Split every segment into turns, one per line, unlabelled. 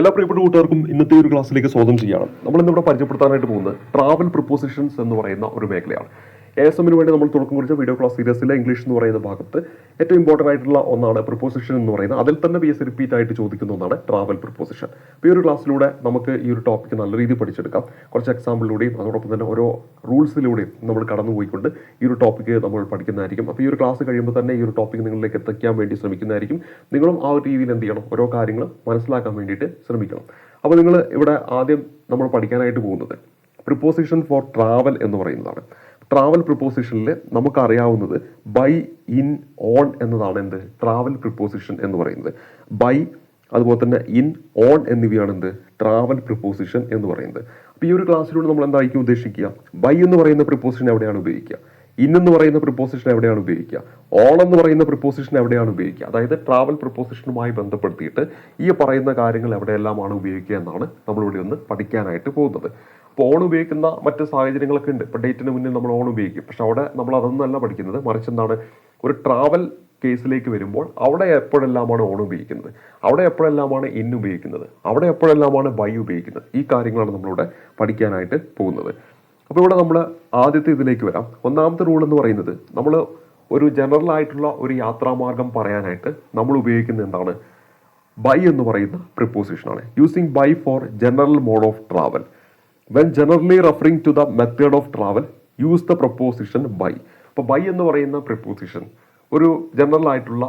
എല്ലാ പ്രിയപ്പെട്ട കൂട്ടുകാർക്കും ഇന്നത്തെ ഒരു ക്ലാസ്സിലേക്ക് സ്വാഗതം ചെയ്യണം നമ്മൾ ഇന്നിവിടെ പരിചയപ്പെടുത്താനായിട്ട് പോകുന്നത് ട്രാവൽ പ്രിപ്പോസിഷൻസ് എന്ന് പറയുന്ന ഒരു മേഖലയാണ്. എ എസ് എമ്മിന് വേണ്ടി നമ്മൾ തുടക്കം കുറിച്ച വീഡിയോ ക്ലാസ് സീരീസിലെ ഇംഗ്ലീഷ് എന്ന് പറയുന്ന ഭാഗത്ത് ഏറ്റവും ഇമ്പോർട്ടന്റ് ആയിട്ടുള്ള ഒന്നാണ് പ്രിപ്പോസിഷൻ എന്ന് പറയുന്നത്. അതിൽ തന്നെ പി എസ് റിപ്പീറ്റ് ആയിട്ട് ചോദിക്കുന്ന ഒന്നാണ് ട്രാവൽ പ്രിപ്പോസിഷൻ അപ്പോൾ ഈ ഒരു ക്ലാസ്സിലൂടെ നമുക്ക് ഈ ഒരു ടോപ്പിക് നല്ല രീതിയിൽ പഠിച്ചെടുക്കാം. കുറച്ച് എക്സാമ്പിളിലൂടെയും അതോടൊപ്പം തന്നെ ഓരോ റൂൾസിലൂടെയും നമ്മൾ കടന്നുപോയിക്കൊണ്ട് ഈ ഒരു ടോപ്പിക്ക് നമ്മൾ പഠിക്കുന്നതായിരിക്കും. അപ്പോൾ ഈ ഒരു ക്ലാസ് കഴിയുമ്പോൾ തന്നെ ഈ ഒരു ടോപ്പിക് നിങ്ങളിലേക്ക് എത്തിക്കാൻ വേണ്ടി ശ്രമിക്കുന്നതായിരിക്കും. നിങ്ങളും ആ ഒരു രീതിയിൽ എന്ത് ചെയ്യണം? ഓരോ കാര്യങ്ങൾ മനസ്സിലാക്കാൻ വേണ്ടിയിട്ട് ശ്രമിക്കണം. അപ്പോൾ നിങ്ങൾ ഇവിടെ ആദ്യം നമ്മൾ പഠിക്കാനായിട്ട് പോകുന്നത് പ്രിപ്പോസിഷൻ ഫോർ ട്രാവൽ എന്ന് പറയുന്നതാണ്. ട്രാവൽ പ്രിപ്പോസിഷനിൽ നമുക്കറിയാവുന്നത് ബൈ ഇൻ ഓൺ എന്നതാണ് എന്ത്? ട്രാവൽ പ്രിപ്പോസിഷൻ എന്ന് പറയുന്നത്. ബൈ അതുപോലെ തന്നെ ഇൻ ഓൺ എന്നിവയാണ് എന്ത്? ട്രാവൽ പ്രിപ്പോസിഷൻ എന്ന് പറയുന്നത്. അപ്പോൾ ഈ ഒരു ക്ലാസ്സിലൂടെ നമ്മൾ എന്തായിരിക്കും ഉദ്ദേശിക്കുക? ബൈ എന്ന് പറയുന്ന പ്രിപ്പോസിഷൻ എവിടെയാണ് ഉപയോഗിക്കുക? ഇൻ എന്ന് പറയുന്ന പ്രിപ്പോസിഷൻ എവിടെയാണ് ഉപയോഗിക്കുക? ഓൺ എന്ന് പറയുന്ന പ്രിപ്പോസിഷൻ എവിടെയാണ് ഉപയോഗിക്കുക? അതായത് ട്രാവൽ പ്രിപ്പോസിഷനുമായി ബന്ധപ്പെടുത്തിയിട്ട് ഈ പറയുന്ന കാര്യങ്ങൾ എവിടെയെല്ലാമാണ് ഉപയോഗിക്കുക എന്നാണ് നമ്മളിവിടെ ഒന്ന് പഠിക്കാനായിട്ട് പോകുന്നത്. അപ്പോൾ ഓൺ ഉപയോഗിക്കുന്ന മറ്റ് സാഹചര്യങ്ങളൊക്കെ ഉണ്ട്. ഇപ്പോൾ ഡേറ്റിന് മുന്നിൽ നമ്മൾ ഓൺ ഉപയോഗിക്കും. പക്ഷെ അവിടെ നമ്മൾ അതൊന്നല്ല പഠിക്കുന്നത്. മറിച്ച് എന്താണ്? ഒരു ട്രാവൽ കേസിലേക്ക് വരുമ്പോൾ അവിടെ എപ്പോഴെല്ലാമാണ് ഓൺ ഉപയോഗിക്കുന്നത്? അവിടെ എപ്പോഴെല്ലാമാണ് ഇൻ ഉപയോഗിക്കുന്നത്? അവിടെ എപ്പോഴെല്ലാമാണ് ബൈ ഉപയോഗിക്കുന്നത്? ഈ കാര്യങ്ങളാണ് നമ്മളിവിടെ പഠിക്കാനായിട്ട് പോകുന്നത്. അപ്പോൾ ഇവിടെ നമ്മൾ ആദ്യത്തെ ഇതിലേക്ക് വരാം. ഒന്നാമത്തെ റൂൾ എന്ന് പറയുന്നത് നമ്മൾ ഒരു ജനറൽ ആയിട്ടുള്ള ഒരു യാത്രാമാർഗം പറയാനായിട്ട് നമ്മൾ ഉപയോഗിക്കുന്ന എന്താണ്? ബൈ എന്ന് പറയുന്ന പ്രിപ്പോസിഷനാണ് using by for general mode of travel when generally referring to the method of travel use the preposition by അപ്പോൾ ബൈ എന്ന് പറയുന്ന പ്രിപ്പോസിഷൻ ഒരു ജനറൽ ആയിട്ടുള്ള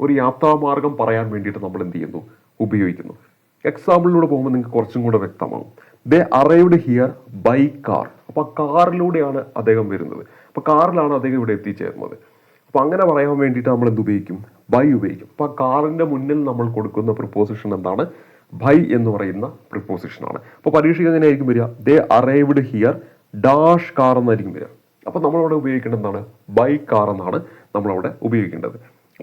ഒരു യാത്രാമാർഗം പറയാൻ വേണ്ടിയിട്ട് നമ്മൾ എന്ത് ചെയ്യുന്നു? ഉപയോഗിക്കുന്നു. എക്സാമ്പിളിലൂടെ പോകുമ്പോൾ നിങ്ങൾക്ക് കുറച്ചും കൂടെ വ്യക്തമാകും they arrived here by car അപ്പോൾ കാറിലൂടെയാണ് അദ്ദേഹം വരുന്നത്. അപ്പോൾ കാറിലാണ് അദ്ദേഹം ഇവിടെ എത്തിച്ചേർന്നത്. അപ്പോൾ അങ്ങനെ പറയാൻ വേണ്ടിയിട്ട് നമ്മൾ എന്ത് ഉപയോഗിക്കും? ബൈ ഉപയോഗിക്കും. അപ്പോൾ കാറിന്റെ മുന്നിൽ നമ്മൾ കൊടുക്കുന്ന പ്രിപ്പോസിഷൻ എന്താണ്? ബൈ എന്ന് പറയുന്ന പ്രിപ്പോസിഷനാണ് അപ്പോൾ പരീക്ഷയ്ക്ക് എങ്ങനെയായിരിക്കും വരിക? They arrived here dash car എന്നായിരിക്കും വരിക. അപ്പോൾ നമ്മളവിടെ ഉപയോഗിക്കേണ്ടത് എന്താണ്? ബൈ കാർ എന്നാണ് നമ്മളവിടെ ഉപയോഗിക്കേണ്ടത്.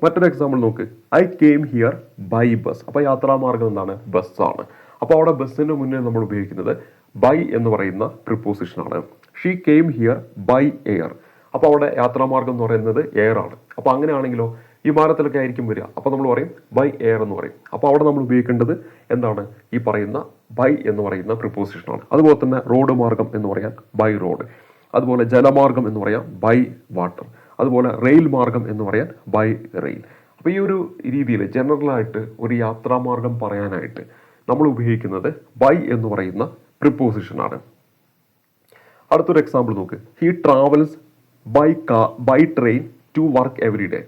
മറ്റൊരു എക്സാമ്പിൾ നോക്ക്. I came here by bus അപ്പോൾ യാത്രാമാർഗം എന്താണ്? ബസ്സാണ് അപ്പോൾ അവിടെ ബസ്സിന് മുന്നേ നമ്മൾ ഉപയോഗിക്കുന്നത് ബൈ എന്ന് പറയുന്ന പ്രിപ്പോസിഷനാണ് she came here by air അപ്പോൾ അവിടെ യാത്രാമാർഗം എന്ന് പറയുന്നത് എയർ ആണ്. അപ്പോൾ അങ്ങനെയാണെങ്കിലോ വിമാനത്തിലൊക്കെ ആയിരിക്കും വരിക. അപ്പോൾ നമ്മൾ പറയും ബൈ എയർ എന്ന് പറയും. അപ്പോൾ അവിടെ നമ്മൾ ഉപയോഗിക്കേണ്ടത് എന്താണ്? ഈ പറയുന്ന ബൈ എന്ന് പറയുന്ന പ്രിപ്പോസിഷനാണ് അതുപോലെ തന്നെ റോഡ് മാർഗം എന്ന് പറയാൻ ബൈ റോഡ് അതുപോലെ ജലമാർഗം എന്ന് പറയാം ബൈ വാട്ടർ അതുപോലെ റെയിൽ മാർഗം എന്ന് പറയാൻ ബൈ റെയിൽ അപ്പോൾ ഈ ഒരു രീതിയിൽ ജനറലായിട്ട് ഒരു യാത്രാമാർഗം പറയാനായിട്ട് നമ്മൾ ഉപയോഗിക്കുന്നത് ബൈ എന്ന് പറയുന്ന പ്രിപ്പോസിഷനാണ് അടുത്തൊരു എക്സാമ്പിൾ നോക്ക്. He travels by car by train to work every day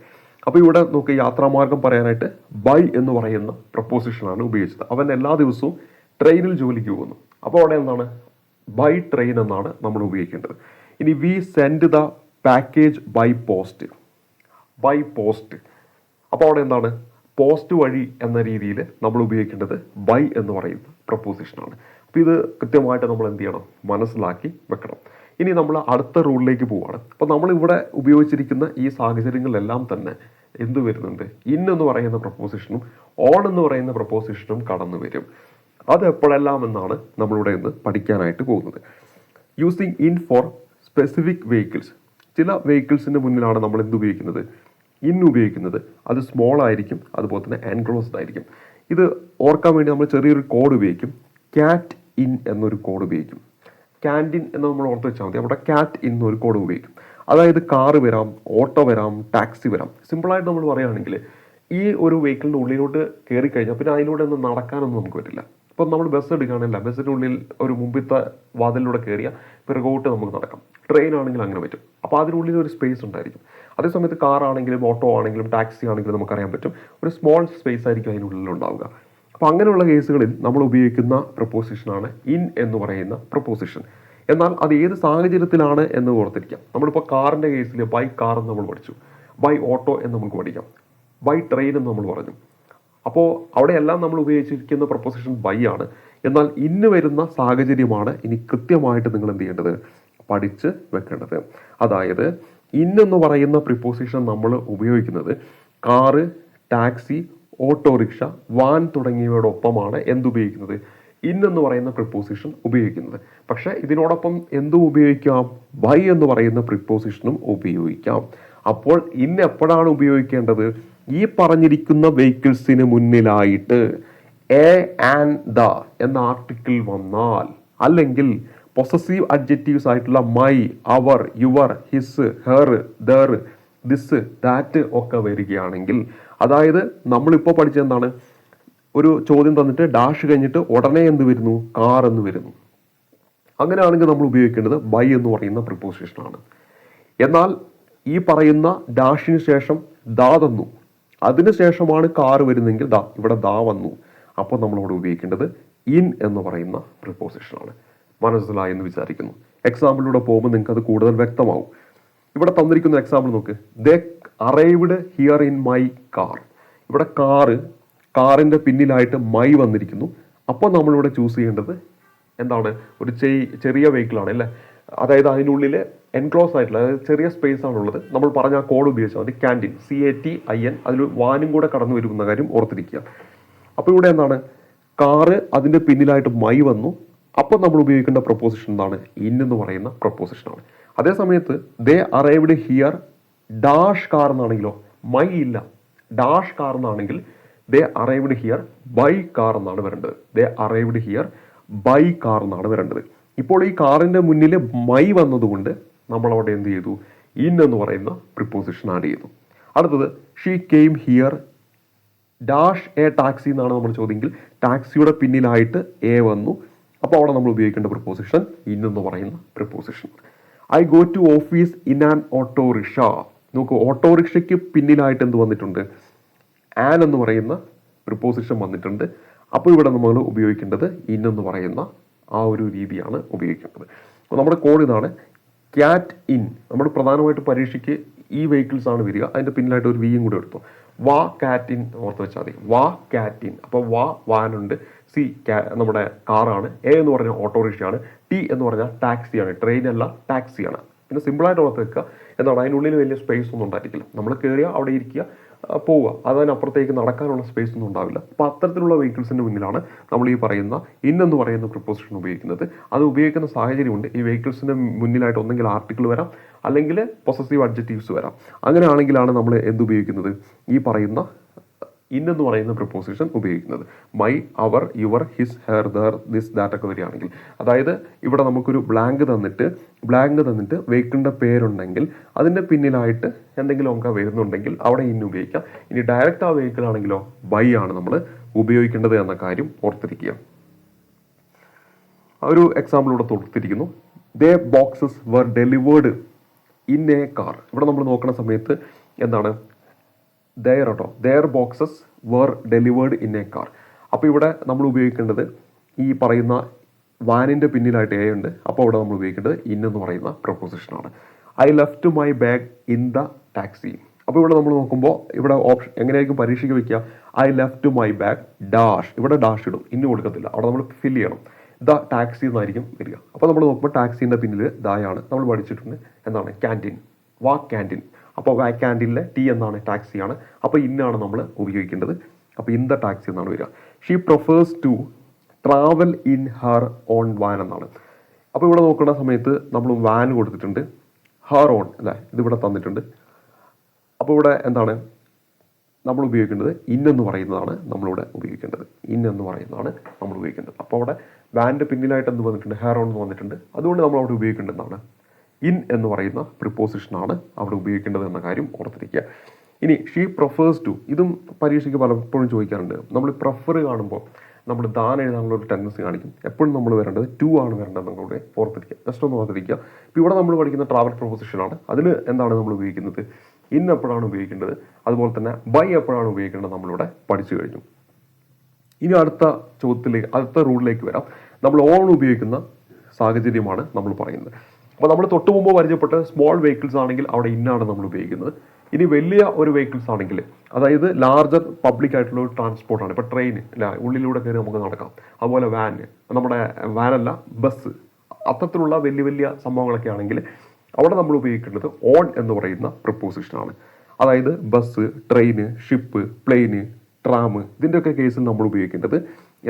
അപ്പോൾ ഇവിടെ നോക്ക് യാത്രാമാർഗം പറയാനായിട്ട് ബൈ എന്ന് പറയുന്ന പ്രപ്പോസിഷനാണ് ഉപയോഗിച്ചത്. അവൻ എല്ലാ ദിവസവും ട്രെയിനിൽ ജോലിക്ക് പോകുന്നു. അപ്പോൾ അവിടെ എന്താണ്? ബൈ ട്രെയിൻ എന്നാണ് നമ്മൾ ഉപയോഗിക്കേണ്ടത്. ഇനി we send the package by post by post അപ്പോൾ അവിടെ എന്താണ്? പോസ്റ്റ് വഴി എന്ന രീതിയിൽ നമ്മൾ ഉപയോഗിക്കേണ്ടത് ബൈ എന്ന് പറയുന്ന പ്രപ്പോസിഷനാണ് അപ്പോൾ ഇത് കൃത്യമായിട്ട് നമ്മൾ എന്ത് ചെയ്യണം? മനസ്സിലാക്കി വെക്കണം. ഇനി നമ്മൾ അടുത്ത റൂളിലേക്ക് പോവുകയാണ്. അപ്പോൾ നമ്മളിവിടെ ഉപയോഗിച്ചിരിക്കുന്ന ഈ സാഹചര്യങ്ങളിലെല്ലാം തന്നെ എന്ത് വരുന്നുണ്ട്? ഇൻ എന്ന് പറയുന്ന പ്രപ്പോസിഷനും ഓൺ എന്ന് പറയുന്ന പ്രപ്പോസിഷനും കടന്നു വരും. അത് എപ്പോഴെല്ലാം എന്നാണ് നമ്മളിവിടെ ഇന്ന് പഠിക്കാനായിട്ട് പോകുന്നത്. Using in for specific vehicles ചില വെഹിക്കിൾസിന്റെ മുന്നിലാണ് നമ്മൾ എന്ത് ഉപയോഗിക്കുന്നത്? ഇൻ ഉപയോഗിക്കുന്നത്. അത് സ്മോൾ ആയിരിക്കും അതുപോലെ തന്നെ എൻക്ലോസ്ഡ് ആയിരിക്കും. ഇത് ഓർക്കാൻ വേണ്ടി നമ്മൾ ചെറിയൊരു കോഡ് ഉപയോഗിക്കും. ക്യാറ്റ് ഇൻ എന്നൊരു കോഡ് ഉപയോഗിക്കും. ക്യാന്റിൻ എന്ന് നമ്മൾ ഓർത്ത് വെച്ചാൽ മതി. അവിടെ ക്യാറ്റ് ഇൻ എന്നൊരു കോഡ് ഉപയോഗിക്കും. അതായത് കാറ് വരാം ഓട്ടോ വരാം ടാക്സി വരാം. സിമ്പിളായിട്ട് നമ്മൾ പറയുകയാണെങ്കിൽ ഈ ഒരു വെഹിക്കിളിന്റെ ഉള്ളിലോട്ട് കയറി കഴിഞ്ഞാൽ പിന്നെ അതിലൂടെ ഒന്നും നടക്കാനൊന്നും നമുക്ക് പറ്റില്ല. ഇപ്പം നമ്മൾ ബസ് എടുക്കുകയാണെങ്കിൽ ബസ്സിന്റെ ഉള്ളിൽ ഒരു മുമ്പിത്തെ വാതിലിലൂടെ കയറിയാൽ പിറകോട്ട് നമുക്ക് നടക്കാം. ട്രെയിൻ ആണെങ്കിൽ അങ്ങനെ പറ്റും. അപ്പോൾ അതിനുള്ളിൽ ഒരു സ്പേസ് ഉണ്ടായിരിക്കും. അതേസമയത്ത് കാർ ആണെങ്കിലും ഓട്ടോ ആണെങ്കിലും ടാക്സി ആണെങ്കിലും നമുക്കറിയാൻ പറ്റും. ഒരു സ്മോൾ സ്പേസ് ആയിരിക്കും അതിനുള്ളിൽ ഉണ്ടാവുക. അപ്പോൾ അങ്ങനെയുള്ള കേസുകളിൽ നമ്മൾ ഉപയോഗിക്കുന്ന പ്രപ്പോസിഷനാണ് ഇൻ എന്ന് പറയുന്ന പ്രപ്പോസിഷൻ എന്നാൽ അത് ഏത് സാഹചര്യത്തിലാണ് എന്ന് ഓർത്തിരിക്കാം. നമ്മളിപ്പോൾ കാറിന്റെ കേസിൽ ബൈ കാർ എന്ന് നമ്മൾ പഠിച്ചു. ബൈ ഓട്ടോ എന്ന് നമുക്ക് പഠിക്കാം. ബൈ ട്രെയിൻ എന്ന് നമ്മൾ പറഞ്ഞു. അപ്പോൾ അവിടെയെല്ലാം നമ്മൾ ഉപയോഗിച്ചിരിക്കുന്ന പ്രപ്പോസിഷൻ ബൈ ആണ്. എന്നാൽ ഇന്ന് വരുന്ന സാഹചര്യമാണ് ഇനി കൃത്യമായിട്ട് നിങ്ങൾ എന്ത് ചെയ്യേണ്ടത്? പഠിച്ച് വെക്കേണ്ടത്. അതായത് ഇന്നെന്ന് പറയുന്ന പ്രിപ്പോസിഷൻ നമ്മൾ ഉപയോഗിക്കുന്നത് കാറ് ടാക്സി ഓട്ടോറിക്ഷ വാൻ തുടങ്ങിയവയോടൊപ്പമാണ് എന്തുപയോഗിക്കുന്നത്? ഇന്നെന്ന് പറയുന്ന പ്രിപ്പോസിഷൻ ഉപയോഗിക്കുന്നത്. പക്ഷേ ഇതിനോടൊപ്പം എന്തും ഉപയോഗിക്കാം? ബൈ എന്ന് പറയുന്ന പ്രിപ്പോസിഷനും ഉപയോഗിക്കാം. അപ്പോൾ ഇന്ന് എപ്പോഴാണ് ഉപയോഗിക്കേണ്ടത്? ഈ പറഞ്ഞിരിക്കുന്ന വെഹിക്കിൾസിന് മുന്നിലായിട്ട് എ ആൻഡ് ദ എന്ന ആർട്ടിക്കിൾ വന്നാൽ അല്ലെങ്കിൽ പൊസസീവ് അഡ്ജക്റ്റീവ്സ് ആയിട്ടുള്ള my our your his her their this that ഒക്കെ വരികയാണെങ്കിൽ അതായത് നമ്മളിപ്പോൾ പഠിച്ചെന്താണ് ഒരു ചോദ്യം തന്നിട്ട് ഡാഷ് കഴിഞ്ഞിട്ട് ഉടനെ എന്ത് വരുന്നു? കാർ എന്ന് വരുന്നു. അങ്ങനെയാണെങ്കിൽ നമ്മൾ ഉപയോഗിക്കേണ്ടത് ബൈ എന്ന് പറയുന്ന പ്രിപ്പോസിഷനാണ് എന്നാൽ ഈ പറയുന്ന ഡാഷിന് ശേഷം ദാ തന്നു. അതിനുശേഷമാണ് കാർ വരുന്നെങ്കിൽ ദാ ഇവിടെ ദാ വന്നു. അപ്പോൾ നമ്മളവിടെ ഉപയോഗിക്കേണ്ടത് ഇൻ എന്ന് പറയുന്ന പ്രിപ്പോസിഷൻ ആണ്. മനസ്സിലായി എന്ന് വിചാരിക്കുന്നു. എക്സാമ്പിളിലൂടെ പോകുമ്പോൾ നിങ്ങൾക്ക് അത് കൂടുതൽ വ്യക്തമാവും. ഇവിടെ തന്നിരിക്കുന്ന എക്സാമ്പിൾ നോക്ക്. They arrived here in my car ഇവിടെ കാറ് കാറിന്റെ പിന്നിലായിട്ട് മൈ വന്നിരിക്കുന്നു. അപ്പോൾ നമ്മളിവിടെ ചൂസ് ചെയ്യേണ്ടത് എന്താണ്? ഒരു ചെറിയ വെഹിക്കിൾ ആണ് അല്ലേ? അതായത് അതിനുള്ളിൽ എൻക്ലോസ് ആയിട്ടുള്ള അതായത് ചെറിയ സ്പേസ് ആണുള്ളത് നമ്മൾ പറഞ്ഞ ആ കോഡ് ഉപയോഗിച്ചാൽ മതി. Canteen C A T I N അതിൽ വാനും കൂടെ കടന്നു വരുമെന്ന കാര്യം ഓർത്തിരിക്കുക. അപ്പോൾ ഇവിടെ എന്താണ്? കാറ് അതിന്റെ പിന്നിലായിട്ട് മൈ വന്നു. അപ്പോൾ നമ്മൾ ഉപയോഗിക്കേണ്ട പ്രൊപ്പോസിഷൻ എന്താണ്? ഇൻ എന്ന് പറയുന്ന പ്രൊപ്പോസിഷനാണ് അതേ സമയത്ത് they arrived here dash car എന്നാണെങ്കിലോ my ഇല്ല. ഡാഷ് കാർ എന്നാണെങ്കിൽ they arrived here by car എന്നാണ് വരേണ്ടത്. They arrived here by car എന്നാണ് വരേണ്ടത്. ഇപ്പോൾ ഈ കാറിന്റെ മുന്നിൽ മൈ വന്നതുകൊണ്ട് നമ്മൾ അവിടെ എന്ത് ചെയ്തു? ഇൻ എന്ന് പറയുന്ന പ്രിപ്പോസിഷൻ ആഡ് ചെയ്തു. അടുത്തത് she came here dash a taxi എന്നാണ് നമ്മൾ ചോദ്യമെങ്കിൽ ടാക്സിയുടെ പിന്നിലായിട്ട് എ വന്നു. അപ്പോൾ അവിടെ നമ്മൾ ഉപയോഗിക്കേണ്ട പ്രിപ്പോസിഷൻ ഇൻ എന്ന് പറയുന്ന preposition I go to office in an autorickshaw നോക്കൂ ഓട്ടോറിക്ഷയ്ക്ക് പിന്നിലായിട്ട് എന്ത് വന്നിട്ടുണ്ട്? ആൻ എന്ന് പറയുന്ന പ്രിപ്പോസിഷൻ വന്നിട്ടുണ്ട്. അപ്പോൾ ഇവിടെ നമ്മൾ ഉപയോഗിക്കേണ്ടത് ഇൻ എന്ന് പറയുന്ന ആ ഒരു രീതിയാണ് ഉപയോഗിക്കേണ്ടത് അപ്പോൾ നമ്മുടെ കോഡ് ഇതാണ് ക്യാറ്റ് ഇൻ നമ്മൾ പ്രധാനമായിട്ട് പരീക്ഷയ്ക്ക് ഈ വെഹിക്കിൾസ് ആണ് വരിക. അതിന്റെ പിന്നിലായിട്ട് ഒരു വിയും കൂടെ എടുത്തു. വാ കാറ്റ് ഇൻ ഓർത്ത് വെച്ചാൽ മതി. വാ കാറ്റ് ഇൻ അപ്പോൾ വാ വാനുണ്ട് സി നമ്മുടെ കാറാണ് എ എന്ന് പറഞ്ഞാൽ ഓട്ടോറിക്ഷയാണ് ടി എന്ന് പറഞ്ഞാൽ ടാക്സിയാണ് ട്രെയിൻ അല്ല ടാക്സിയാണ് പിന്നെ സിമ്പിളായിട്ട് ഓർത്ത് വെക്കുക. എന്താണ്? അതിനുള്ളിൽ വലിയ സ്പേസ് ഒന്നും ഉണ്ടായിരിക്കില്ല നമ്മൾ കയറിയാൽ അവിടെ ഇരിക്കുക. പോവുക. അതിനപ്പുറത്തേക്ക് നടക്കാനുള്ള സ്പേസ് ഒന്നും ഉണ്ടാവില്ല. അപ്പോൾ അത്തരത്തിലുള്ള വെഹിക്കിൾസിന്റെ മുന്നിലാണ് നമ്മൾ ഈ പറയുന്ന ഇന്നെന്ന് പറയുന്ന പ്രിപ്പോസിഷൻ ഉപയോഗിക്കുന്നത്. അത് ഉപയോഗിക്കുന്ന സാഹചര്യമുണ്ട്. ഈ വെഹിക്കിൾസിന്റെ മുന്നിലായിട്ട് ഒന്നെങ്കിൽ ആർട്ടിക്കിൾ വരാം അല്ലെങ്കിൽ പൊസസീവ് അഡ്ജക്റ്റീവ്സ് വരാം. അങ്ങനെയാണെങ്കിലാണ് നമ്മൾ എന്ത് ഉപയോഗിക്കുന്നത് ഈ പറയുന്ന ഇൻ എന്ന് പറയുന്ന പ്രപ്പോസിഷൻ ഉപയോഗിക്കുന്നത്. My our your his her their this that ഒക്കെ വരികയാണെങ്കിൽ. അതായത് ഇവിടെ നമുക്കൊരു ബ്ലാങ്ക് തന്നിട്ട് ബ്ലാങ്ക് തന്നിട്ട് വെഹിക്കിളിന്റെ പേരുണ്ടെങ്കിൽ അതിന്റെ പിന്നിലായിട്ട് എന്തെങ്കിലും ഒക്കെ വരുന്നുണ്ടെങ്കിൽ അവിടെ ഇന്ന് ഉപയോഗിക്കാം. ഇനി ഡയറക്റ്റ് ആ വെഹിക്കിൾ ആണെങ്കിലോ ബൈ ആണ് നമ്മൾ ഉപയോഗിക്കേണ്ടത് എന്ന കാര്യം ഓർത്തിരിക്കുക. ഒരു എക്സാമ്പിൾ ഇവിടെ കൊടുത്തിരിക്കുന്നു. The boxes were delivered in a car ഇവിടെ നമ്മൾ നോക്കുന്ന സമയത്ത് എന്താണ്? ദയർ കേട്ടോ their boxes were delivered in a car അപ്പോൾ ഇവിടെ നമ്മൾ ഉപയോഗിക്കേണ്ടത് ഈ പറയുന്ന വാനിന്റെ പിന്നിലായിട്ട് എ ഉണ്ട്. അപ്പോൾ അവിടെ നമ്മൾ ഉപയോഗിക്കേണ്ടത് ഇൻ എന്ന് പറയുന്ന പ്രൊപ്പോസിഷനാണ് I left my bag in the taxi അപ്പോൾ ഇവിടെ നമ്മൾ നോക്കുമ്പോൾ ഇവിടെ ഓപ്ഷൻ എങ്ങനെയായിരിക്കും പരീക്ഷയ്ക്ക് വയ്ക്കുക I left my bag dash ഇവിടെ ഡാഷ് ഇടും. ഇന്ന് കൊടുക്കത്തില്ല. അവിടെ നമ്മൾ ഫില്ല് ചെയ്യണം. ദ ടാക്സി എന്നായിരിക്കും വരിക. അപ്പോൾ നമ്മൾ നോക്കുമ്പോൾ ടാക്സീന്റെ പിന്നിൽ ദായാണ്. നമ്മൾ പഠിച്ചിട്ടുണ്ട്. എന്താണ്? ക്യാന്റീൻ വാ ക്യാന്റീൻ അപ്പോൾ വാ ക്യാന്റീനിലെ ടി എന്നാണ് ടാക്സിയാണ് അപ്പോൾ ഇന്നാണ് നമ്മൾ ഉപയോഗിക്കേണ്ടത്. അപ്പോൾ ഇൻ ദ ടാക്സി എന്നാണ് വരിക. She prefers to travel in her own van എന്നാണ്. അപ്പോൾ ഇവിടെ നോക്കുന്ന സമയത്ത് നമ്മൾ വാൻ കൊടുത്തിട്ടുണ്ട്. ഹർ ഓൺ അല്ലേ? ഇതിവിടെ തന്നിട്ടുണ്ട്. അപ്പോൾ ഇവിടെ എന്താണ്? നമ്മൾ ഉപയോഗിക്കേണ്ടത് ഇൻ എന്ന് പറയുന്നതാണ് നമ്മളിവിടെ ഉപയോഗിക്കേണ്ടത്. ഇൻ എന്ന് പറയുന്നതാണ് നമ്മൾ ഉപയോഗിക്കേണ്ടത്. അപ്പോൾ അവിടെ വാന്റെ പിന്നിലായിട്ട് എന്ത് വന്നിട്ടുണ്ട്? ഹെയർ ഓൺ എന്ന് വന്നിട്ടുണ്ട്. അതുകൊണ്ട് നമ്മൾ അവിടെ ഉപയോഗിക്കേണ്ടതാണ് ഇൻ എന്ന് പറയുന്ന പ്രിപ്പോസിഷനാണ് അവിടെ ഉപയോഗിക്കേണ്ടത് എന്ന കാര്യം ഓർത്തിരിക്കുക. ഇനി ഷീ പ്രൊഫേഴ്സ് ടു ഇതും പരീക്ഷയ്ക്ക് പലപ്പോഴും ചോദിക്കാറുണ്ട്. നമ്മൾ പ്രഫർ കാണുമ്പോൾ നമ്മൾ ദാൻ എഴുതാനുള്ള ഒരു ടെൻഡൻസി കാണിക്കും. എപ്പോഴും നമ്മൾ വരേണ്ടത് ടു ആണ് വരേണ്ടത് നിങ്ങളുടെ ഓർത്തിരിക്കുക. ജസ്റ്റ് ഒന്ന് ഓർത്തിരിക്കുക. ഇപ്പോൾ ഇവിടെ നമ്മൾ പഠിക്കുന്ന ട്രാവൽ പ്രൊപ്പോസിഷനാണ് അതിൽ എന്താണ് നമ്മൾ ഉപയോഗിക്കുന്നത്? ഇൻ എപ്പോഴാണ് ഉപയോഗിക്കേണ്ടത്? അതുപോലെ തന്നെ ബൈ എപ്പോഴാണ് ഉപയോഗിക്കേണ്ടത് നമ്മളിവിടെ പഠിച്ചു കഴിഞ്ഞു. ഇനി അടുത്ത ചോദ്യത്തിലേക്ക് അടുത്ത റൂളിലേക്ക് വരാം. നമ്മൾ ഓൺ ഉപയോഗിക്കുന്ന സാഹചര്യമാണ് നമ്മൾ പറയുന്നത്. അപ്പോൾ നമ്മൾ തൊട്ട് മുമ്പ് പരിചയപ്പെട്ട സ്മോൾ വെഹിക്കിൾസ് ആണെങ്കിൽ അവിടെ ഇന്നാണ് നമ്മൾ ഉപയോഗിക്കുന്നത്. ഇനി വലിയ ഒരു വെഹിക്കിൾസ് ആണെങ്കിൽ അതായത് ലാർജർ പബ്ലിക് ആയിട്ടുള്ള ഒരു ട്രാൻസ്പോർട്ടാണ് ഇപ്പോൾ ട്രെയിൻ ഉള്ളിലൂടെ കയറി നമുക്ക് നടക്കാം. അതുപോലെ വാൻ നമ്മുടെ വാനല്ല ബസ് അത്തരത്തിലുള്ള വലിയ വലിയ സംഭവങ്ങളൊക്കെ ആണെങ്കിൽ അവിടെ നമ്മൾ ഉപയോഗിക്കേണ്ടത് ഓൺ എന്ന് പറയുന്ന പ്രപ്പോസിഷനാണ് അതായത് bus train ship plane tram ഇതിന്റെയൊക്കെ കേസിൽ നമ്മൾ ഉപയോഗിക്കേണ്ടത്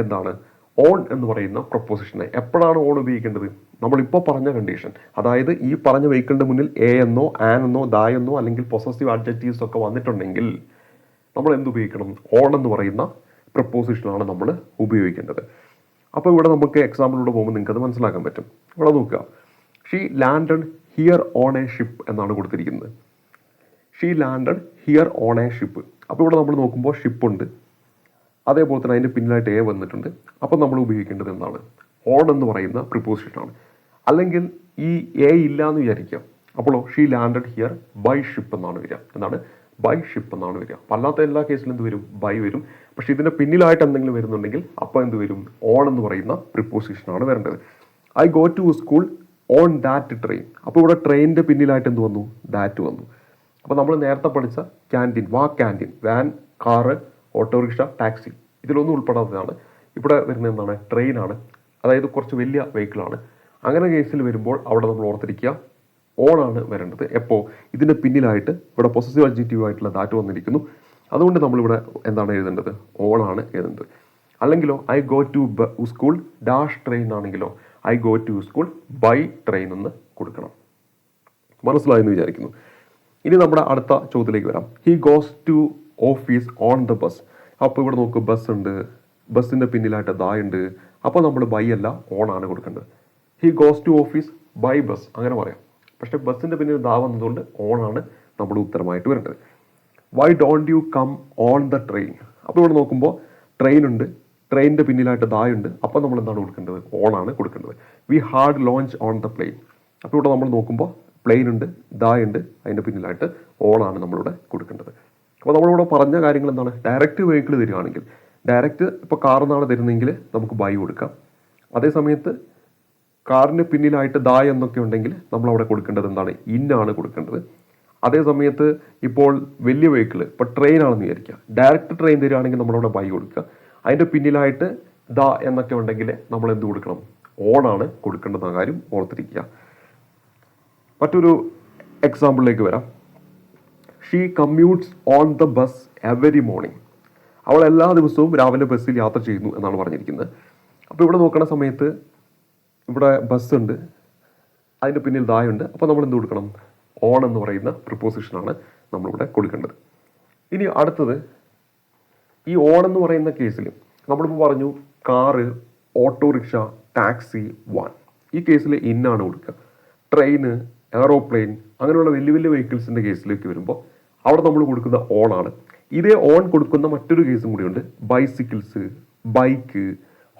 എന്താണ്? ഓൺ എന്ന് പറയുന്ന പ്രൊപ്പോസിഷനെ എപ്പോഴാണ് ഓൺ ഉപയോഗിക്കേണ്ടത്? നമ്മളിപ്പോൾ പറഞ്ഞ കണ്ടീഷൻ അതായത് ഈ പറഞ്ഞ വെഹിക്കിളിന്റെ മുന്നിൽ എ എന്നോ ആൻ എന്നോ ദാ എന്നോ അല്ലെങ്കിൽ പൊസസീവ് അഡ്ജക്റ്റീവ്സ് ഒക്കെ വന്നിട്ടുണ്ടെങ്കിൽ നമ്മൾ എന്ത് ഉപയോഗിക്കണം? ഓൺ എന്ന് പറയുന്ന പ്രപ്പോസിഷനാണ് നമ്മൾ ഉപയോഗിക്കേണ്ടത്. അപ്പോൾ ഇവിടെ നമുക്ക് എക്സാമ്പിളിലൂടെ പോകുമ്പോൾ നിങ്ങൾക്ക് അത് മനസ്സിലാക്കാൻ പറ്റും. ഇവിടെ നോക്കുക. She landed here on a ship എന്നാണ് കൊടുത്തിരിക്കുന്നത്. She landed here on a ship അപ്പോൾ ഇവിടെ നമ്മൾ നോക്കുമ്പോൾ ഷിപ്പുണ്ട് അതേപോലെ തന്നെ അതിന്റെ പിന്നിലായിട്ട് എ വന്നിട്ടുണ്ട്. അപ്പം നമ്മൾ ഉപയോഗിക്കേണ്ടത് എന്താണ്? ഓൺ എന്ന് പറയുന്ന പ്രിപ്പോസിഷനാണ് അല്ലെങ്കിൽ ഈ എ ഇല്ല എന്ന് വിചാരിക്കാം. അപ്പോൾ she landed here by ship എന്നാണ് വരിക. എന്താണ്? ബൈ ഷിപ്പ് എന്നാണ് വരിക. അപ്പം അല്ലാത്ത എല്ലാ കേസിലും എന്ത് വരും? ബൈ വരും. പക്ഷേ ഇതിന്റെ പിന്നിലായിട്ട് എന്തെങ്കിലും വരുന്നുണ്ടെങ്കിൽ അപ്പോൾ എന്ത് വരും? ഓൺ എന്ന് പറയുന്ന പ്രിപ്പോസിഷനാണ് വരേണ്ടത്. I go to school on that train അപ്പോൾ ഇവിടെ ട്രെയിനിന്റെ പിന്നിലായിട്ട് എന്ത് വന്നു? ദാറ്റ് വന്നു. അപ്പോൾ നമ്മൾ നേരത്തെ പഠിച്ച ക്യാന്റീൻ വാ canteen van car autorickshaw taxi ഇതിലൊന്നും ഉൾപ്പെടാത്തതാണ്. ഇവിടെ വരുന്നത് എന്താണ്? ട്രെയിനാണ്. അതായത് കുറച്ച് വലിയ വെഹിക്കിളാണ്. അങ്ങനെ കേസിൽ വരുമ്പോൾ അവിടെ നമ്മൾ ഓർത്തിരിക്കുക ഓൺ ആണ് വരേണ്ടത്. എപ്പോൾ ഇതിന്റെ പിന്നിലായിട്ട് ഇവിടെ പൊസസീവ് അഡ്ജക്റ്റീവ് ആയിട്ടുള്ള ഡാറ്റ വന്നിരിക്കുന്നു. അതുകൊണ്ട് നമ്മളിവിടെ എന്താണ് എഴുതേണ്ടത്? ഓൺ ആണ് എഴുതേണ്ടത്. അല്ലെങ്കിലോ I go to school dash train ആണെങ്കിലോ I go to school by train എന്ന് കൊടുക്കണം. മനസ്സിലായെന്ന് വിചാരിക്കുന്നു. ഇനി നമ്മുടെ അടുത്ത ചോദ്യത്തിലേക്ക് വരാം. He goes to office on the bus. അപ്പോൾ ഇവിടെ നോക്ക് ബസ് ഉണ്ട്. ബസ്സിന്റെ പിന്നിലായിട്ട് ദാ ഉണ്ട്. അപ്പോൾ നമ്മൾ ബൈ അല്ല ഓൺ ആണ് കൊടുക്കേണ്ടത്. He goes to office by bus അങ്ങനെ പറയാം. പക്ഷേ ബസ്സിന്റെ പിന്നിൽ ദാ വന്നതുകൊണ്ട് ഓൺ ആണ് നമ്മുടെ ഉത്തരമായിട്ട് വരേണ്ടത്. Why don't you come on the train അപ്പോൾ ഇവിടെ നോക്കുമ്പോൾ ട്രെയിൻ ഉണ്ട്. ട്രെയിനിന്റെ പിന്നിലായിട്ട് ദായുണ്ട് അപ്പോൾ നമ്മൾ എന്താണ് കൊടുക്കേണ്ടത്? ഓൺ ആണ് കൊടുക്കേണ്ടത്. We had lunch on the plane അപ്പോൾ ഇവിടെ നമ്മൾ നോക്കുമ്പോൾ പ്ലെയിൻ ഉണ്ട് ദായുണ്ട് അതിന്റെ പിന്നിലായിട്ട് ഓൺ ആണ് നമ്മളിവിടെ കൊടുക്കേണ്ടത്. അപ്പോൾ നമ്മളിവിടെ പറഞ്ഞ കാര്യങ്ങൾ എന്താണ്? ഡയറക്റ്റ് വെഹിക്കിൾ തരികയാണെങ്കിൽ ഡയറക്റ്റ് ഇപ്പോൾ കാർ എന്നാണ് തരുന്നതെങ്കിൽ നമുക്ക് ബൈ കൊടുക്കാം. അതേ സമയത്ത് കാറിന് പിന്നിലായിട്ട് ദാ എന്നൊക്കെ ഉണ്ടെങ്കിൽ നമ്മൾ അവിടെ കൊടുക്കേണ്ടത് എന്താണ്? ഇന്നാണ് കൊടുക്കേണ്ടത്. അതേ സമയത്ത് ഇപ്പോൾ വലിയ വെഹിക്കിൾ ഇപ്പോൾ ട്രെയിൻ ആണെന്ന് വിചാരിക്കുക. ഡയറക്റ്റ് ട്രെയിൻ തരികയാണെങ്കിൽ നമ്മളവിടെ ബൈ കൊടുക്കുക. അതിന്റെ പിന്നിലായിട്ട് ദ എന്നൊക്കെ ഉണ്ടെങ്കിൽ നമ്മൾ എന്ത് കൊടുക്കണം? ഓണാണ് കൊടുക്കേണ്ടത് കാര്യം ഓർത്തിരിക്കുക. മറ്റൊരു എക്സാമ്പിളിലേക്ക് വരാം. She commutes on the bus every morning അവൾ എല്ലാ ദിവസവും രാവിലെ ബസ്സിൽ യാത്ര ചെയ്യുന്നു എന്നാണ് പറഞ്ഞിരിക്കുന്നത്. അപ്പോൾ ഇവിടെ നോക്കണ സമയത്ത് ഇവിടെ ബസ്സുണ്ട് അതിന്റെ പിന്നിൽ ദായുണ്ട്. അപ്പോൾ നമ്മൾ എന്ത് കൊടുക്കണം? ഓൺ എന്ന് പറയുന്ന പ്രിപ്പോസിഷനാണ് നമ്മളിവിടെ കൊടുക്കേണ്ടത്. ഇനി അടുത്തത് ഈ ഓൺ എന്ന് പറയുന്ന കേസിൽ നമ്മളിപ്പോൾ പറഞ്ഞു കാറ് ഓട്ടോറിക്ഷ ടാക്സി വാൻ ഈ കേസിൽ ഇന്നാണ് കൊടുക്കുക. ട്രെയിന് എയറോപ്ലെയിൻ അങ്ങനെയുള്ള വലിയ വലിയ വെഹിക്കിൾസിന്റെ കേസിലേക്ക് വരുമ്പോൾ അവിടെ നമ്മൾ കൊടുക്കുന്ന ഓൺ ആണ്. ഇതേ ഓൺ കൊടുക്കുന്ന മറ്റൊരു കേസും കൂടിയുണ്ട്. ബൈസിക്കിൾസ് ബൈക്ക്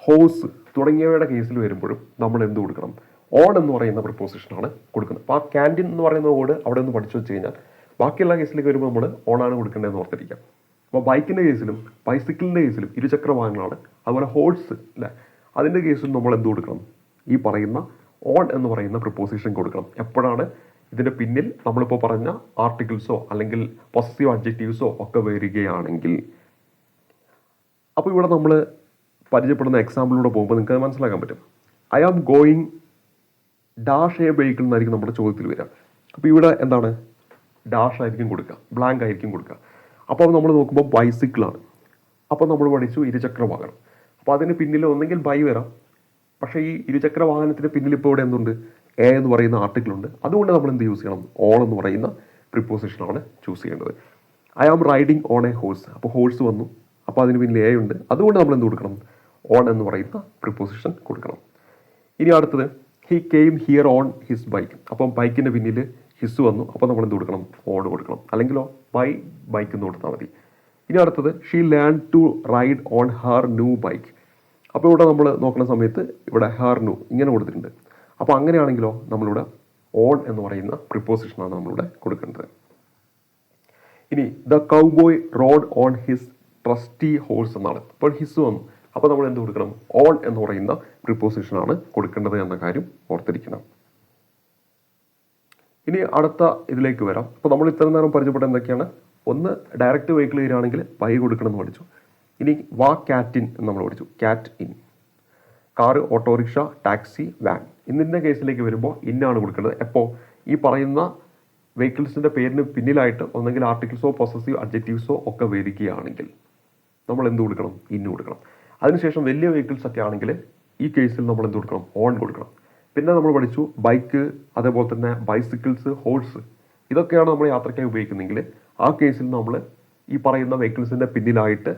ഹോസ് തുടങ്ങിയവയുടെ കേസിൽ വരുമ്പോഴും നമ്മൾ എന്ത് കൊടുക്കണം? ഓൺ എന്ന് പറയുന്ന പ്രപ്പോസിഷനാണ് കൊടുക്കുന്നത്. അപ്പോൾ ആ ക്യാന്റീൻ എന്ന് പറയുന്ന കോഡ് അവിടെ ഒന്ന് പഠിച്ചു വെച്ച് കഴിഞ്ഞാൽ ബാക്കിയുള്ള കേസിലേക്ക് വരുമ്പോൾ നമ്മൾ ഓൺ ആണ് കൊടുക്കേണ്ടതെന്ന് ഓർത്തിരിക്കാം. അപ്പോൾ ബൈക്കിന്റെ കേസിലും ബൈസിക്കിളിന്റെ കേസിലും ഇരുചക്ര വാഹനങ്ങളാണ്. അതുപോലെ ഹോഴ്സ് അല്ലേ അതിന്റെ കേസിലും നമ്മൾ എന്ത് കൊടുക്കണം? ഈ പറയുന്ന ഓൺ എന്ന് പറയുന്ന പ്രപ്പോസിഷൻ കൊടുക്കണം. എപ്പോഴാണ്? ഇതിന്റെ പിന്നിൽ നമ്മളിപ്പോൾ പറഞ്ഞ ആർട്ടിക്കിൾസോ അല്ലെങ്കിൽ പോസിറ്റീവ് അഡ്ജക്റ്റീവ്സോ ഒക്കെ വരികയാണെങ്കിൽ അപ്പോൾ ഇവിടെ നമ്മൾ പരിചയപ്പെടുന്ന എക്സാമ്പിളിലൂടെ പോകുമ്പോൾ നിങ്ങൾക്ക് മനസ്സിലാക്കാൻ പറ്റും. I am going dash a vehicle എന്നായിരിക്കും നമ്മുടെ ചോദ്യത്തിൽ വരിക. അപ്പോൾ ഇവിടെ എന്താണ്? ഡാഷ് ആയിരിക്കും കൊടുക്കുക. ബ്ലാങ്ക് ആയിരിക്കും കൊടുക്കുക. അപ്പോൾ നമ്മൾ നോക്കുമ്പോൾ ബൈസിക്കിളാണ് അപ്പോൾ നമ്മൾ പഠിച്ചു ഇരുചക്ര വാഹനം. അപ്പോൾ അതിന് പിന്നിൽ ഒന്നെങ്കിൽ ബൈ വരാം. പക്ഷേ ഈ ഇരുചക്ര വാഹനത്തിന് പിന്നിൽ ഇപ്പോൾ ഇവിടെ എന്തുണ്ട്? എ എന്ന് പറയുന്ന ആർട്ടിക്കിൾ ഉണ്ട്. അതുകൊണ്ട് നമ്മൾ എന്ത് യൂസ് ചെയ്യണം? ഓൾ എന്ന് പറയുന്ന പ്രിപ്പോസിഷനാണ് ചൂസ് ചെയ്യേണ്ടത്. I am riding on a horse അപ്പോൾ ഹോഴ്സ് വന്നു. അപ്പോൾ അതിന് പിന്നിൽ എ ഉണ്ട്. അതുകൊണ്ട് നമ്മൾ എന്ത് കൊടുക്കണം? ഓൺ എന്ന് പറയുന്ന പ്രിപ്പോസിഷൻ കൊടുക്കണം. ഇനി അടുത്തത് he came here on his bike അപ്പം ബൈക്കിന്റെ പിന്നിൽ ഹിസ് വന്നു. അപ്പോൾ നമ്മൾ എന്ത് കൊടുക്കണം? ഓൺ കൊടുക്കണം. അല്ലെങ്കിലോ ബൈ ബൈക്ക് എന്ന് കൊടുത്താൽ മതി. ഇനി അടുത്തത് she learn to ride on her new bike അപ്പോൾ ഇവിടെ നമ്മൾ നോക്കുന്ന സമയത്ത് ഇവിടെ ഹർ ന്യൂ ഇങ്ങനെ കൊടുത്തിട്ടുണ്ട്. അപ്പോൾ അങ്ങനെയാണെങ്കിലോ നമ്മളിവിടെ ഓൺ എന്ന് പറയുന്ന പ്രിപ്പോസിഷനാണ് നമ്മളിവിടെ കൊടുക്കേണ്ടത്. ഇനി the cowboy rode on his trusty horse എന്നാണ്. ഇപ്പോൾ ഹിസ് വന്നു അപ്പോൾ നമ്മൾ എന്ത് കൊടുക്കണം? ഓൺ എന്ന് പറയുന്ന പ്രിപ്പോസിഷനാണ് കൊടുക്കേണ്ടത് എന്ന കാര്യം ഓർത്തിരിക്കണം. ഇനി അടുത്ത ഇതിലേക്ക് വരാം. അപ്പോൾ നമ്മൾ ഇത്രയും നേരം പരിചയപ്പെട്ട എന്തൊക്കെയാണ്? ഒന്ന് ഡയറക്റ്റ് വെഹിക്കിൾ വരികയാണെങ്കിൽ പൈ കൊടുക്കണമെന്ന് പഠിച്ചു. ഇനി വാ ക്യാറ്റിൻ എന്ന് നമ്മൾ പഠിച്ചു. കാറ്റ് in car autorickshaw taxi van. ഇന്നിന്റെ കേസിലേക്ക് വരുമ്പോൾ ഇന്നാണ് കൊടുക്കേണ്ടത്. എപ്പോൾ ഈ പറയുന്ന വെഹിക്കിൾസിന്റെ പേരിന് പിന്നിലായിട്ട് ഒന്നെങ്കിൽ ആർട്ടിക്കിൾസോ പൊസസീവ് അഡ്ജക്റ്റീവ്സോ ഒക്കെ വരികയാണെങ്കിൽ നമ്മൾ എന്ത് കൊടുക്കണം? ഇന്ന് കൊടുക്കണം. അതിനുശേഷം വലിയ വെഹിക്കിൾസ് ഒക്കെ ആണെങ്കിൽ ഈ കേസിൽ നമ്മൾ എന്ത് കൊടുക്കണം? ഓൺ കൊടുക്കണം. പിന്നെ നമ്മൾ പഠിച്ചു ബൈക്ക് അതേപോലെ തന്നെ ബൈസിക്കിൾസ് ഹോഴ്സ് ഇതൊക്കെയാണ് നമ്മൾ യാത്രയ്ക്കായി ഉപയോഗിക്കുന്നതെങ്കിൽ ആ കേസിൽ നമ്മൾ ഈ പറയുന്ന വെഹിക്കിൾസിന്റെ പിന്നിലായിട്ട്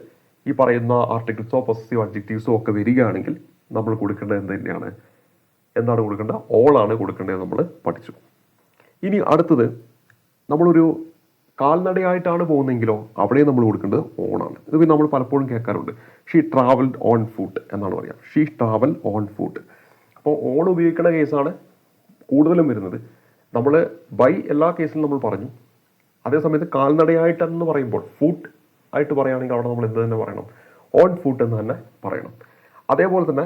ഈ പറയുന്ന ആർട്ടിക്കിൾസോ പൊസസീവ് അഡ്ജക്റ്റീവ്സോ ഒക്കെ വരികയാണെങ്കിൽ നമ്മൾ കൊടുക്കേണ്ടത് എന്ത് തന്നെയാണ്? എന്താണ് കൊടുക്കേണ്ടത്? ഓളാണ് കൊടുക്കേണ്ടത് നമ്മൾ പഠിച്ചു. ഇനി അടുത്തത് നമ്മളൊരു കാൽനടയായിട്ടാണ് പോകുന്നതെങ്കിലോ അവിടെ നമ്മൾ കൊടുക്കേണ്ടത് ഓണാണ് ഇത് പിന്നെ നമ്മൾ പലപ്പോഴും കേൾക്കാറുണ്ട്. ഷീ ട്രാവൽഡ് ഓൺ ഫുട്ട് എന്നാണ് പറയാം. ഷീ ട്രാവൽ ഓൺ ഫുട്ട് അപ്പോൾ ഓൺ ഉപയോഗിക്കുന്ന കേസാണ് കൂടുതലും വരുന്നത്. നമ്മൾ ബൈ എല്ലാ കേസിലും നമ്മൾ പറഞ്ഞു. അതേസമയത്ത് കാൽനടയായിട്ടെന്ന് പറയുമ്പോൾ ഫുഡ് ആയിട്ട് പറയുകയാണെങ്കിൽ അവിടെ നമ്മൾ എന്ത് തന്നെ പറയണം? ഓൺ ഫുഡ് എന്ന് തന്നെ പറയണം. അതേപോലെ തന്നെ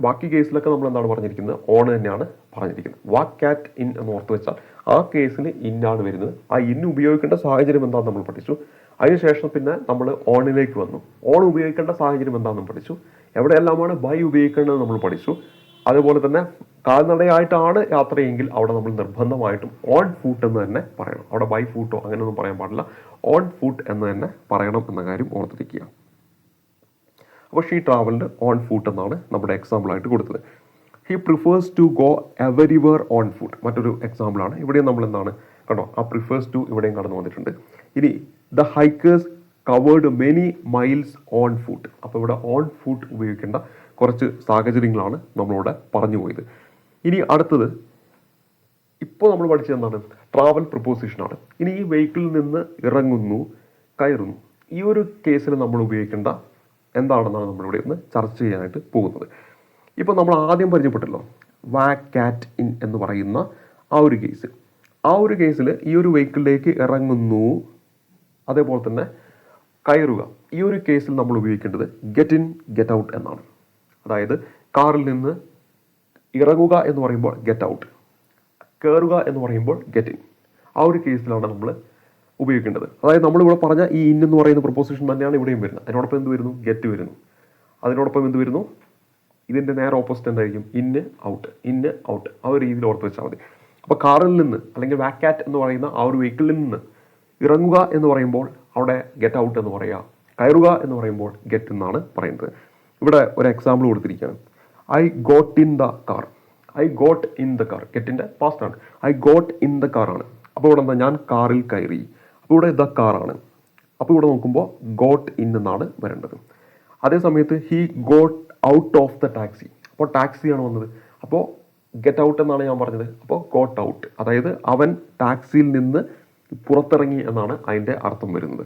ബാക്കി കേസിലൊക്കെ നമ്മൾ എന്താണ് പറഞ്ഞിരിക്കുന്നത്? ഓൺ തന്നെയാണ് പറഞ്ഞിരിക്കുന്നത്. വാക്ക് കാറ്റ് ഇൻ എന്ന് ഓർത്ത് വെച്ചാൽ ആ കേസിൽ ഇന്നാണ് വരുന്നത്. ആ ഇൻ ഉപയോഗിക്കേണ്ട സാഹചര്യം എന്താണെന്ന് നമ്മൾ പഠിച്ചു. അതിനുശേഷം പിന്നെ നമ്മൾ ഓണിലേക്ക് വന്നു. ഓൺ ഉപയോഗിക്കേണ്ട സാഹചര്യം എന്താണെന്ന് പഠിച്ചു. എവിടെയെല്ലാമാണ് ബൈ ഉപയോഗിക്കേണ്ടത് നമ്മൾ പഠിച്ചു. അതുപോലെ തന്നെ കാൽനടയായിട്ടാണ് യാത്രയെങ്കിൽ അവിടെ നമ്മൾ നിർബന്ധമായിട്ടും ഓൺ ഫൂട്ട് എന്ന് തന്നെ പറയണം. അവിടെ ബൈ ഫൂട്ടോ അങ്ങനെയൊന്നും പറയാൻ പാടില്ല. ഓൺ ഫുട്ട് എന്ന് തന്നെ പറയണം എന്ന കാര്യം ഓർത്തിരിക്കുക. അപ്പോൾ ഷീ ട്രാവൽഡ് ഓൺ ഫുട്ട് എന്നാണ് നമ്മുടെ എക്സാമ്പിൾ ആയിട്ട് കൊടുത്തത്. He prefers to go everywhere on foot മറ്റൊരു എക്സാമ്പിളാണ് ഇവിടെയും നമ്മൾ എന്താണ് കണ്ടോ? ആ പ്രിഫേഴ്സ് ടു ഇവിടെയും കടന്നു വന്നിട്ടുണ്ട്. ഇനി the hikers covered many miles on foot അപ്പോൾ ഇവിടെ ഓൺ ഫുട്ട് ഉപയോഗിക്കേണ്ട കുറച്ച് സാഹചര്യങ്ങളാണ് നമ്മളിവിടെ പറഞ്ഞു പോയത്. ഇനി അടുത്തത് ഇപ്പോൾ നമ്മൾ പഠിച്ചത് എന്താണ്? ട്രാവൽ പ്രപ്പോസിഷനാണ് ഇനി ഈ വെഹിക്കിളിൽ നിന്ന് ഇറങ്ങുന്നു കയറുന്നു. ഈ ഒരു കേസിൽ നമ്മൾ ഉപയോഗിക്കേണ്ട എന്താണെന്നാണ് നമ്മളിവിടെ ഇന്ന് ചർച്ച ചെയ്യാനായിട്ട് പോകുന്നത്. ഇപ്പോൾ നമ്മൾ ആദ്യം പരിചയപ്പെട്ടല്ലോ വാക്കാറ്റ് ഇൻ എന്ന് പറയുന്ന ആ ഒരു കേസ്. ആ ഒരു കേസിൽ ഈ ഒരു വെഹിക്കിളിലേക്ക് ഇറങ്ങുന്നു അതേപോലെ തന്നെ കയറുക. ഈ ഒരു കേസിൽ നമ്മൾ ഉപയോഗിക്കേണ്ടത് ഗെറ്റ് ഇൻ ഗെറ്റ് ഔട്ട് എന്നാണ്. അതായത് കാറിൽ നിന്ന് ഇറങ്ങുക എന്ന് പറയുമ്പോൾ ഗെറ്റ് ഔട്ട് കയറുക എന്ന് പറയുമ്പോൾ ഗെറ്റ് ഇൻ ആ ഒരു കേസിലാണ് നമ്മൾ ഉപയോഗിക്കേണ്ടത്. അതായത് നമ്മളിവിടെ പറഞ്ഞ ഈ ഇൻ എന്ന് പറയുന്ന പ്രൊപ്പോസിഷൻ തന്നെയാണ് ഇവിടെയും വരുന്നത്. അതിനോടൊപ്പം എന്ത് വരുന്നു? ഗെറ്റ് വരുന്നു. അതിനോടൊപ്പം എന്ത് വരുന്നു? ഇതിന്റെ നേരെ ഓപ്പോസിറ്റ് എന്തായിരിക്കും? ഇന്ന് ഔട്ട് ഇന്ന് ഔട്ട് ആ ഒരു രീതിയിൽ ഓർത്ത് വെച്ചാൽ മതി. അപ്പോൾ കാറിൽ നിന്ന് അല്ലെങ്കിൽ വാക്കാറ്റ് എന്ന് പറയുന്ന ആ ഒരു വെഹിക്കിളിൽ നിന്ന് ഇറങ്ങുക എന്ന് പറയുമ്പോൾ അവിടെ ഗെറ്റ് ഔട്ട് എന്ന് പറയുക കയറുക എന്ന് പറയുമ്പോൾ ഗെറ്റ് എന്നാണ് പറയുന്നത്. ഇവിടെ ഒരു എക്സാമ്പിൾ കൊടുത്തിരിക്കുകയാണ്. I got in the car I got in the car ഗെറ്റിന്റെ past ആണ്. I got in the car ആണ്. അപ്പോൾ ഇവിടെ എന്താ? ഞാൻ കാറിൽ കയറി. അപ്പോൾ ഇവിടെ ദ കാറാണ് അപ്പോൾ ഇവിടെ നോക്കുമ്പോൾ ഗോട്ട് ഇൻ എന്നാണ് വരേണ്ടത്. അതേ സമയത്ത് he got out of the taxi അപ്പോൾ ടാക്സിയാണ് വന്നത്. അപ്പോൾ ഗെറ്റ് ഔട്ട് എന്നാണ് ഞാൻ പറഞ്ഞത്. അപ്പോൾ ഗോട്ട് ഔട്ട് അതായത് അവൻ ടാക്സിയിൽ നിന്ന് പുറത്തിറങ്ങി എന്നാണ് അതിന്റെ അർത്ഥം വരുന്നത്.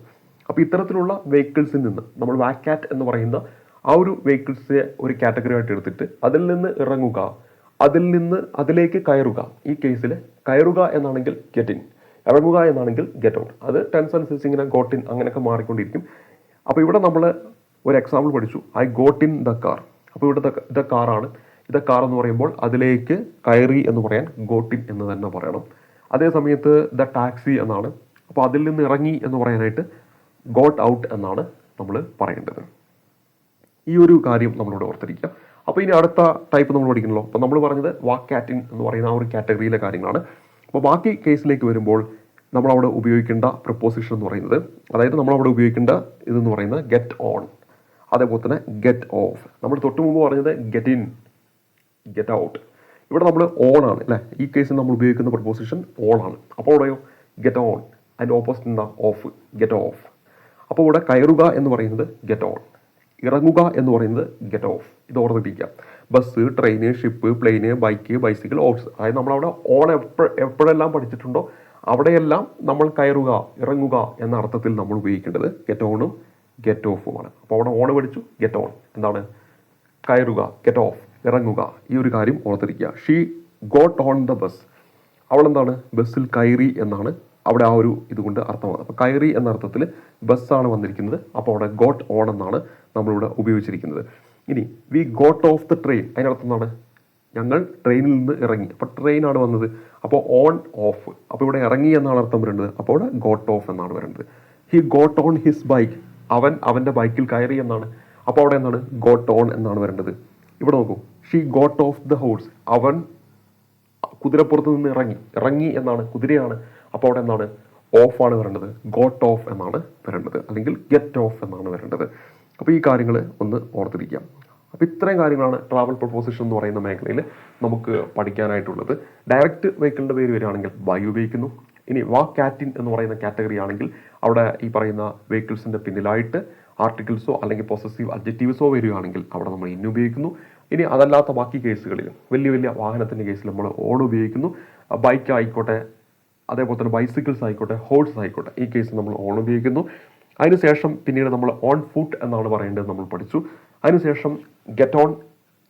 അപ്പോൾ ഇത്തരത്തിലുള്ള വെഹിക്കിൾസിൽ നിന്ന് നമ്മൾ വാക്കാറ്റ് എന്ന് പറയുന്ന ആ ഒരു വെഹിക്കിൾസിനെ ഒരു കാറ്റഗറി ആയിട്ട് എടുത്തിട്ട് അതിൽ നിന്ന് ഇറങ്ങുക അതിൽ നിന്ന് അതിലേക്ക് കയറുക ഈ കേസിൽ കയറുക എന്നാണെങ്കിൽ ഗെറ്റ് ഇൻ ഇറങ്ങുക എന്നാണെങ്കിൽ ഗെറ്റ് ഔട്ട് അത് ടെൻസ് അനുസരിച്ച് ഇങ്ങനെ ഗോട്ട് ഇൻ അങ്ങനെയൊക്കെ മാറിക്കൊണ്ടിരിക്കും. അപ്പോൾ ഇവിടെ നമ്മൾ ഒരു എക്സാമ്പിൾ പഠിച്ചു. I got in the car അപ്പോൾ ഇവിടെ ദ കാറാണ് ഇത് കാർ എന്ന് പറയുമ്പോൾ അതിലേക്ക് കയറി എന്ന് പറയാൻ ഗോട്ടിൻ എന്ന് തന്നെ പറയണം. അതേ സമയത്ത് ദ ടാക്സി എന്നാണ്. അപ്പോൾ അതിൽ നിന്ന് ഇറങ്ങി എന്ന് പറയാനായിട്ട് ഗോട്ട് ഔട്ട് എന്നാണ് നമ്മൾ പറയേണ്ടത്. ഈ ഒരു കാര്യം നമ്മളിവിടെ ഓർത്തിരിക്കുക. അപ്പോൾ ഇനി അടുത്ത ടൈപ്പ് നമ്മൾ പഠിക്കണല്ലോ. അപ്പോൾ നമ്മൾ പറഞ്ഞത് വാക്ക് കാറ്റിൻ എന്ന് പറയുന്ന ആ ഒരു കാറ്റഗറിയിലെ കാര്യങ്ങളാണ്. അപ്പോൾ ബാക്കി കേസിലേക്ക് വരുമ്പോൾ നമ്മളവിടെ ഉപയോഗിക്കേണ്ട പ്രപ്പോസിഷൻ എന്ന് പറയുന്നത്. അതായത് നമ്മളവിടെ ഉപയോഗിക്കേണ്ട ഇതെന്ന് പറയുന്നത് ഗെറ്റ് ഓൺ അതേപോലെ തന്നെ ഗെറ്റ് ഓഫ് നമ്മൾ തൊട്ട് മുമ്പ് പറഞ്ഞത് ഗെറ്റ് ഇൻ ഗെറ്റ് ഔട്ട് ഇവിടെ നമ്മൾ ഓൺ ആണ് അല്ലേ? ഈ കേസിൽ നമ്മൾ ഉപയോഗിക്കുന്ന പ്രപ്പോസിഷൻ ഓൺ ആണ്. അപ്പോൾ ഇവിടെയോ ഗെറ്റ് ഓൺ അതിന്റെ ഓപ്പോസിറ്റ് എന്താ? ഓഫ് ഗെറ്റ് ഓഫ് അപ്പോൾ ഇവിടെ കയറുക എന്ന് പറയുന്നത് ഗെറ്റ് ഓൺ ഇറങ്ങുക എന്ന് പറയുന്നത് ഗെറ്റ് ഓഫ് ഇത് ഓർമ്മിപ്പിക്കുക. Bus train ship plane bike bicycle oats അതായത് നമ്മളവിടെ ഓൺ എപ്പോഴ എപ്പോഴെല്ലാം പഠിച്ചിട്ടുണ്ടോ അവിടെയെല്ലാം നമ്മൾ കയറുക ഇറങ്ങുക എന്ന അർത്ഥത്തിൽ നമ്മൾ ഉപയോഗിക്കേണ്ടത് ഗെറ്റ് ഓണും ഗെറ്റ് ഓഫുമാണ് അപ്പോൾ അവിടെ ഓൺ പഠിച്ചു ഗെറ്റ് ഓൺ എന്താണ്? കയറുക ഗെറ്റ് ഓഫ് ഇറങ്ങുക. ഈ ഒരു കാര്യം ഓർത്തിരിക്കുക. She got on the bus അവൾ എന്താണ് ബസ്സിൽ കയറി എന്നാണ് അവിടെ ആ ഒരു ഇതുകൊണ്ട് അർത്ഥമാണ് അപ്പോൾ കയറി എന്ന അർത്ഥത്തിൽ ബസ്സാണ് വന്നിരിക്കുന്നത്. അപ്പോൾ അവിടെ ഗോട്ട് ഓൺ എന്നാണ് നമ്മളിവിടെ ഉപയോഗിച്ചിരിക്കുന്നത്. ഇനി we got off the train അതിനർത്ഥം എന്താണ്? ഞങ്ങൾ ട്രെയിനിൽ നിന്ന് ഇറങ്ങി. അപ്പോൾ ട്രെയിനാണ് വന്നത്. അപ്പോൾ ഓൺ ഓഫ് അപ്പോൾ ഇവിടെ ഇറങ്ങി എന്നാണ് അർത്ഥം വരേണ്ടത് അപ്പോൾ ഇവിടെ ഗോട്ട് ഓഫ് എന്നാണ് വരേണ്ടത് he got on his bike അവൻ അവന്റെ ബൈക്കിൽ കയറി എന്നാണ്. അപ്പോൾ അവിടെ എന്താണ്? ഗോട്ട് ഓൺ എന്നാണ് വരേണ്ടത്. ഇവിടെ നോക്കൂ. She got off the horse അവൻ കുതിരപ്പുറത്ത് നിന്ന് ഇറങ്ങി. ഇറങ്ങി എന്നാണ്. കുതിരയാണ്. അപ്പോൾ അവിടെ എന്താണ്? ഓഫ് ആണ് വരേണ്ടത്. ഗോട്ട് ഓഫ് എന്നാണ് വരേണ്ടത്. അല്ലെങ്കിൽ ഗെറ്റ് ഓഫ് എന്നാണ് വരേണ്ടത്. അപ്പോൾ ഈ കാര്യങ്ങൾ ഒന്ന് ഓർത്തിരിക്കാം. അപ്പോൾ ഇത്രയും കാര്യങ്ങളാണ് ട്രാവൽ പ്രൊപ്പോസിഷൻ എന്ന് പറയുന്ന മേഖലയിൽ നമുക്ക് പഠിക്കാനായിട്ടുള്ളത്. ഡയറക്റ്റ് വെഹിക്കിളിന്റെ പേര് വരികയാണെങ്കിൽ ബൈ ഉപയോഗിക്കുന്നു. ഇനി വാ കാറ്റിൻ എന്ന് പറയുന്ന കാറ്റഗറി ആണെങ്കിൽ അവിടെ ഈ പറയുന്ന വെഹിക്കിൾസിന്റെ പിന്നിലായിട്ട് ആർട്ടിക്കിൾസോ അല്ലെങ്കിൽ പൊസസീവ് അഡ്ജക്റ്റീവ്സോ വരികയാണെങ്കിൽ അവിടെ നമ്മൾ ഇൻ ഉപയോഗിക്കുന്നു. ഇനി അതല്ലാത്ത ബാക്കി കേസുകളിൽ വലിയ വലിയ വാഹനത്തിന്റെ കേസിൽ നമ്മൾ ഓൺ ഉപയോഗിക്കുന്നു. ബൈക്ക് ആയിക്കോട്ടെ അതേപോലെ തന്നെ ബൈസിക്കിൾസ് ആയിക്കോട്ടെ ഹോഴ്സ് ആയിക്കോട്ടെ ഈ കേസിൽ നമ്മൾ ഓൺ ഉപയോഗിക്കുന്നു. അതിനുശേഷം പിന്നീട് നമ്മൾ ഓൺ ഫുട്ട് എന്നാണ് പറയേണ്ടത് നമ്മൾ പഠിച്ചു. അതിനുശേഷം ഗെറ്റ് ഓൺ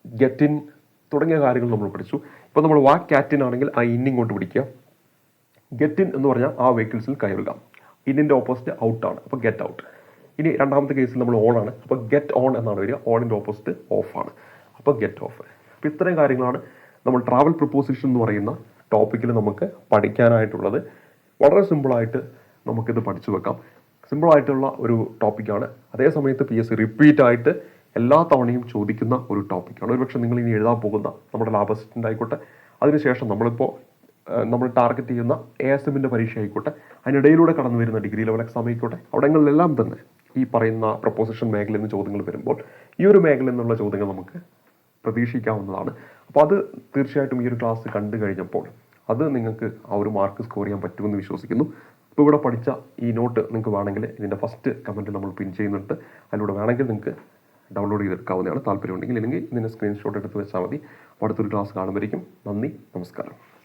ഗെറ്റ് ഇൻ തുടങ്ങിയ കാര്യങ്ങൾ നമ്മൾ പഠിച്ചു. ഇപ്പോൾ നമ്മൾ വാ ക്യാറ്റിൻ ആണെങ്കിൽ ആ ഇന്നിങ് കൊണ്ട് പിടിക്കുക. ഗെറ്റ് ഇൻ എന്ന് പറഞ്ഞാൽ ആ വെഹിക്കിൾസിൽ കയറുക ഇന്നിന്റെ ഓപ്പോസിറ്റ് ഔട്ടാണ് അപ്പോൾ ഗെറ്റ് ഔട്ട് ഇനി രണ്ടാമത്തെ കേസിൽ നമ്മൾ ഓൺ ആണ്. അപ്പോൾ ഗെറ്റ് ഓൺ എന്നാണ് വരിക. ഓണിന്റെ ഓപ്പോസിറ്റ് ഓഫ് ആണ്. അപ്പോൾ ഗെറ്റ് ഓഫ് അപ്പോൾ ഇത്രയും കാര്യങ്ങളാണ് നമ്മൾ ട്രാവൽ പ്രപ്പോസിഷൻ എന്ന് പറയുന്ന ടോപ്പിക്കിൽ നമുക്ക് പഠിക്കാനായിട്ടുള്ളത്. വളരെ സിമ്പിളായിട്ട് നമുക്കിത് പഠിച്ചു വെക്കാം. സിമ്പിളായിട്ടുള്ള ഒരു ടോപ്പിക്കാണ് അതേ സമയത്ത് പി എസ് സി റിപ്പീറ്റ് ആയിട്ട് എല്ലാ തവണയും ചോദിക്കുന്ന ഒരു ടോപ്പിക്കാണ്. ഒരുപക്ഷെ നിങ്ങൾ ഇനി എഴുതാൻ പോകുന്ന നമ്മുടെ ലാബ് അസിസ്റ്റന്റ് ആയിക്കോട്ടെ അതിനുശേഷം നമ്മളിപ്പോൾ നമ്മൾ ടാർഗറ്റ് ചെയ്യുന്ന എ എസ് എമ്മിന്റെ പരീക്ഷ ആയിക്കോട്ടെ അതിനിടയിലൂടെ കടന്നു വരുന്ന ഡിഗ്രി ലെവൽ എക്സാം ആയിക്കോട്ടെ അവിടങ്ങളിലെല്ലാം തന്നെ ഈ പറയുന്ന പ്രപ്പോസിഷൻ മേഖലയിൽ നിന്ന് ചോദ്യങ്ങൾ വരുമ്പോൾ ഈ ഒരു മേഖലയിൽ നിന്നുള്ള ചോദ്യങ്ങൾ നമുക്ക് പ്രതീക്ഷിക്കാവുന്നതാണ്. അപ്പോൾ അത് തീർച്ചയായിട്ടും ഈ ഒരു ക്ലാസ് കണ്ടു കഴിഞ്ഞപ്പോൾ അത് നിങ്ങൾക്ക് ആ ഒരു മാർക്ക് സ്കോർ ചെയ്യാൻ പറ്റുമെന്ന് വിശ്വസിക്കുന്നു. അപ്പോൾ ഇവിടെ പഠിച്ച ഈ നോട്ട് നിങ്ങൾക്ക് വേണമെങ്കിൽ ഇതിന്റെ ഫസ്റ്റ് കമന്റ് നമ്മൾ പിൻ ചെയ്യുന്നുണ്ട്. അതിലൂടെ വേണമെങ്കിൽ നിങ്ങൾക്ക് ഡൗൺലോഡ് ചെയ്തെടുക്കാവുന്നതാണ് താല്പര്യമുണ്ടെങ്കിൽ അല്ലെങ്കിൽ ഇതിന്റെ സ്ക്രീൻഷോട്ട് എടുത്ത് വെച്ചാൽ മതി. അടുത്തൊരു ക്ലാസ് കാണുമ്പോഴേക്കും നന്ദി നമസ്കാരം.